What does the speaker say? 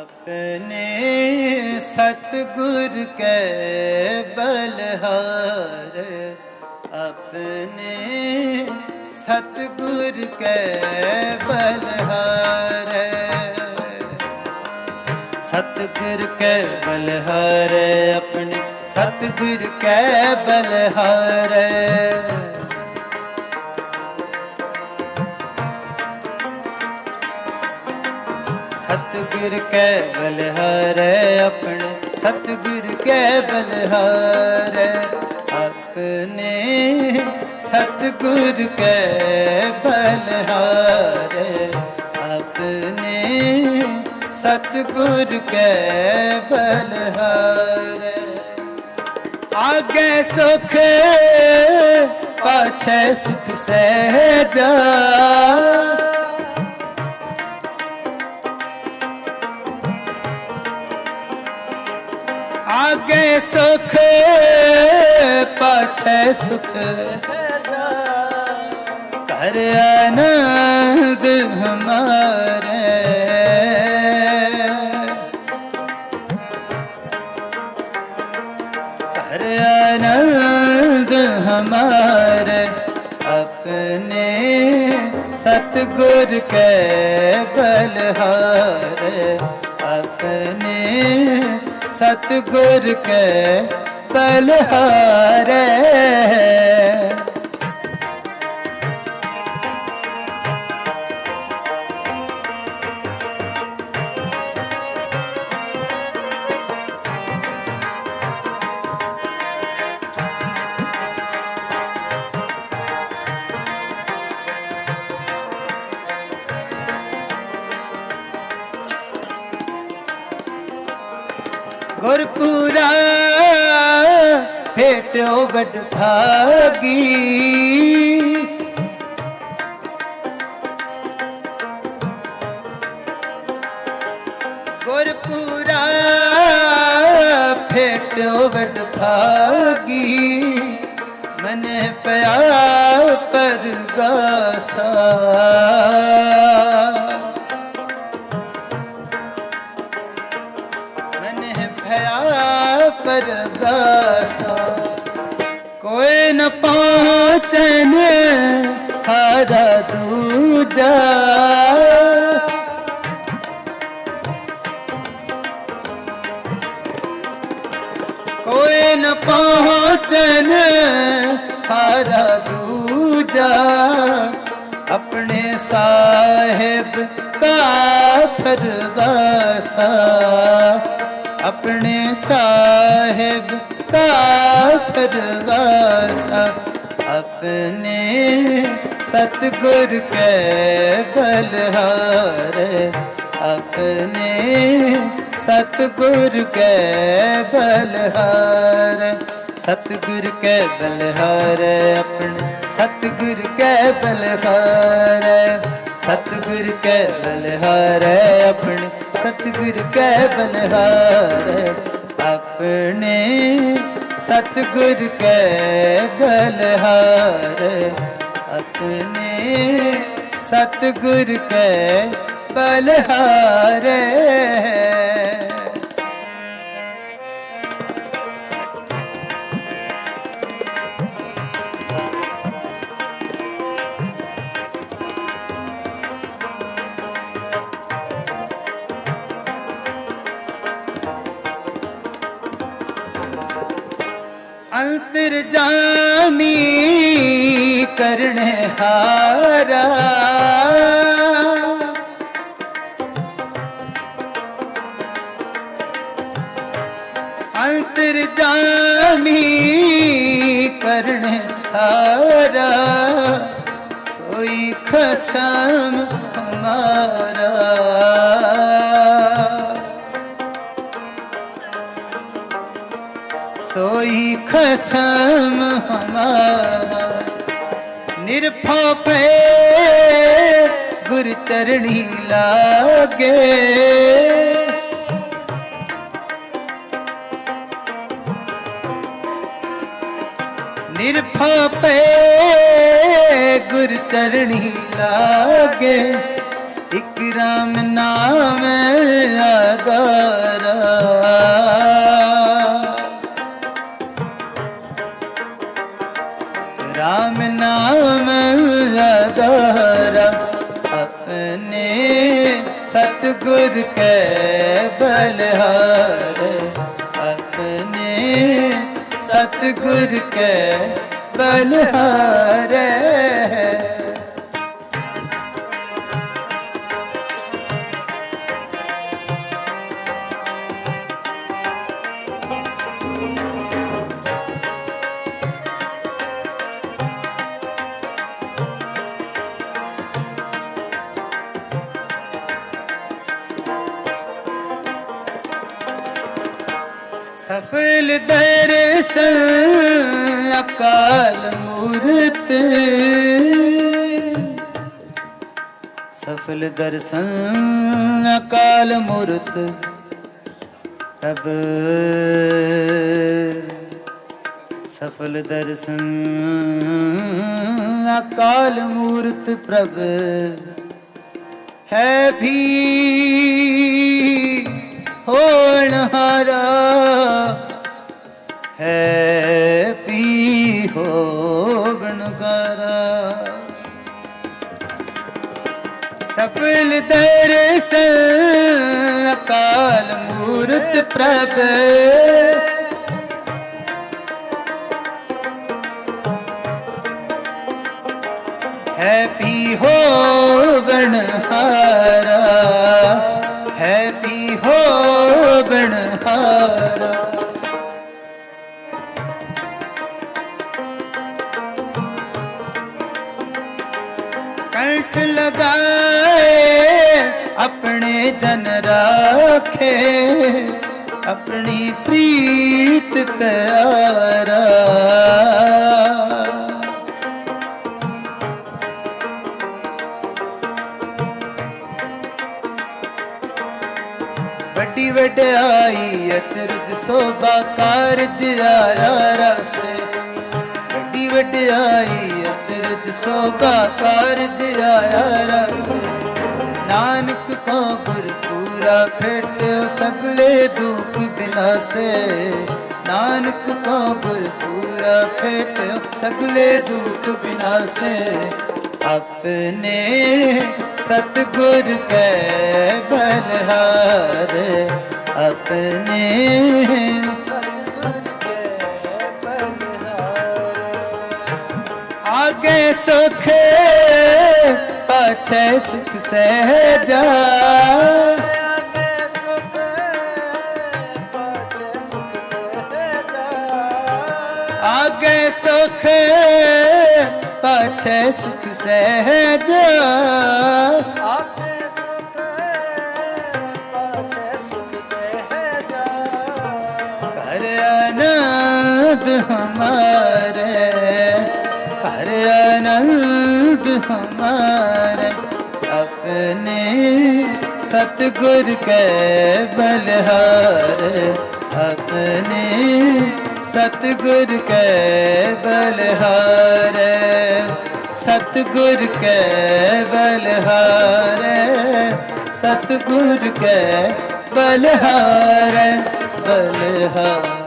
ਆਪਣੇ ਸਤਿਗੁਰ ਕੈ ਬਲਹਾਰ, ਆਪਣੇ ਸਤਿਗੁਰ ਕੈ ਬਲਹਾਰ। ਸਤਿਗੁਰ ਕੈ ਬਲਹਾਰ, ਆਪਣੇ ਸਤਿਗੁਰ ਕੈ ਬਲਹਾਰ। ਸਤਿਗੁਰ ਕੈ ਬਲਹਾਰ ਆਪਣੇ, ਸਤਿਗੁਰ ਕੈ ਬਲਹਾਰ ਆਪਣੇ। ਸਤਿਗੁਰ ਕੈ ਬਲਹਾਰ ਆਪਣੇ, ਸਤਿਗੁਰ ਕੈ ਬਲਹਾਰ ਆਗੇ ਸੁਖ, ਪਾਛੇ ਸੁਖ ਸਹਿਜਾ ਆਗੇ ਸੁਖ, ਪਾਛੇ ਸੁਖ। ਕਰ ਆਨੰਦ ਹਮਾਰੇ। ਕਰ ਆਨੰਦ ਹਮਾਰੇ, ਆਪਣੇ ਸਤਗੁਰ ਕੈ ਬਲਹਾਰ, ਆਪਣੇ ਸਤਗੁਰ ਕੈ ਬਲਹਾਰ। ਗੁਰਪੂਰਾ ਭੇਟੋ ਵੱਡ ਭਾਗੀ ਗੁਰਪੂਰਾ ਭੇਟੋ ਵੱਡ ਭਾਗੀ ਮਨੇ ਪਿਆ ਪਰਗਾਸਾ ਭਇਆ ਪਰਗਾਸਾ ਕੋਈ ਨ ਪਹੁੰਚਨ ਹਾਰਾ ਦੂਜਾ। ਕੋਈ ਨ ਪਹੁੰਚਨ ਹਾਰਾ ਦੂਜਾ। ਆਪਣੇ ਸਾਹਿਬ ਦਾ ਫਰਵਾਸਾ ਆਪਣੇ ਸਾਹਿਬ ਕਾ ਫਰਵਾਸਾ ਆਪਣੇ ਸਤਗੁਰ ਕੈ ਬਲਹਾਰ, ਆਪਣੇ ਸਤਗੁਰ ਕੈ ਬਲਹਾਰ, ਸਤਗੁਰ ਕੈ ਬਲਹਾਰ, ਆਪਣੇ ਸਤਗੁਰ ਕੈ ਬਲਹਾਰ, ਸਤਗੁਰ ਕੈ ਬਲਹਾਰ, ਆਪਣੇ ਸਤਿਗੁਰ ਕੈ ਬਲਹਾਰ ਆਪਣੇ ਸਤਿਗੁਰ ਕੈ ਬਲਹਾਰ ਆਪਣੇ ਸਤਿਗੁਰ ਕੈ ਬਲਹਾਰ। ਜਾਮੀ ਕਰਨੇ ਹਾਰਾ ਅੰਤਰ ਜਾਮੀ ਕਰਨੇ ਹਾਰਾ ਸੋਈ ਖਸਮ ਹਮਾਰਾ ਸੋਈ ਖਸਮ ਹਮਾਰਾ। ਨਿਰਭਉ ਪੈ ਗੁਰ ਚਰਣੀ ਲਾਗੇ। ਨਿਰਭਉ ਪੈ ਗੁਰ ਚਰਣੀ ਲਾਗੇ। ਇਕ ਰਾਮ ਬਲਿਹਾਰੇ ਆਪਣੇ ਸਤਗੁਰ ਕੇ ਬਲਿਹਾਰੇ ਅਸਲ ਦਰਸਲ ਅਕਾਲ ਮੂਰਤ। ਸਫਲ ਦਰਸਨ, ਅਕਾਲ ਮੂਰਤ। ਰਬ। ਸਫਲ ਦਰਸਨ, ਅਕਾਲ ਮੂਰਤ ਪ੍ਰਭ। ਹੈ ਵੀ ਹੋਣ ਹਰਾ। ਹੈ ਪੀ ਹੋਵਣਕਾਰਾ ਸਫਲ ਦਰਸ਼ਨ ਅਕਾਲ ਮੂਰਤ ਪ੍ਰਭ। ਹੈ ਪੀ ਹੋਵਣਹਾਰਾ ਹੈ ਪੀ ਹੋਵਣਹਾਰਾ ਕੰਠ ਲਗਾਏ ਆਪਣੇ ਜਨ ਰਾਖੇ ਆਪਣੀ ਪ੍ਰੀਤ ਪਿਆਰਾ ਵੱਡੀ ਵਡਿਆਈ ਅਚਰਜ ਸੋਭਾ ਕਾਰਜ ਆਇਆ ਰਸੇ ਵੱਡੀ ਵਡਿਆਈ ਅਚਰਜ ਸੋਭਾ ਕਾਰਜ ਆਇਆ ਰਸੇ। ਨਾਨਕ ਕੋ ਗੁਰ ਪੂਰਾ ਭੇਟਿਓ ਸਗਲੇ ਦੁਖ ਬਿਨਾਸੇ। ਨਾਨਕ ਕੋ ਗੁਰ ਪੂਰਾ ਭੇਟਿਓ ਸਗਲੇ ਦੁਖ ਬਿਨਾਸੇ। ਆਪਣੇ ਸਤਗੁਰ ਕੈ ਬਲਹਾਰ, ਆਪਣੇ ਸਤਿਗੁਰ ਆਗੇ ਸੁਖ, ਪਾਛੈ ਸੁਖ ਸਹਿਜਾ। ਆਗੇ ਸੁਖ, ਪਾਛੈ ਸੁਖ ਸਹਿਜਾ। ਆਗੇ ਸੁਖ ਪਾਛੈ ਸੁਖ ਸਹਿਜਾ ਕਰ ਆਨੰਦ ਹਮਾਰੇ। ਕਰ ਆਨੰਦ ਹਮਾਰੇ ਆਪਣੇ ਸਤਗੁਰ ਕੇ ਬਲਹਾਰ ਆਪਣੇ ਸਤਗੁਰ ਕੇ ਬਲਹਾਰ ਸਤਗੁਰ ਕੇ ਬਲਹਾਰ ਸਤਗੁਰ ਕੇ ਬਲਹਾਰ ਬਲਹਾਰ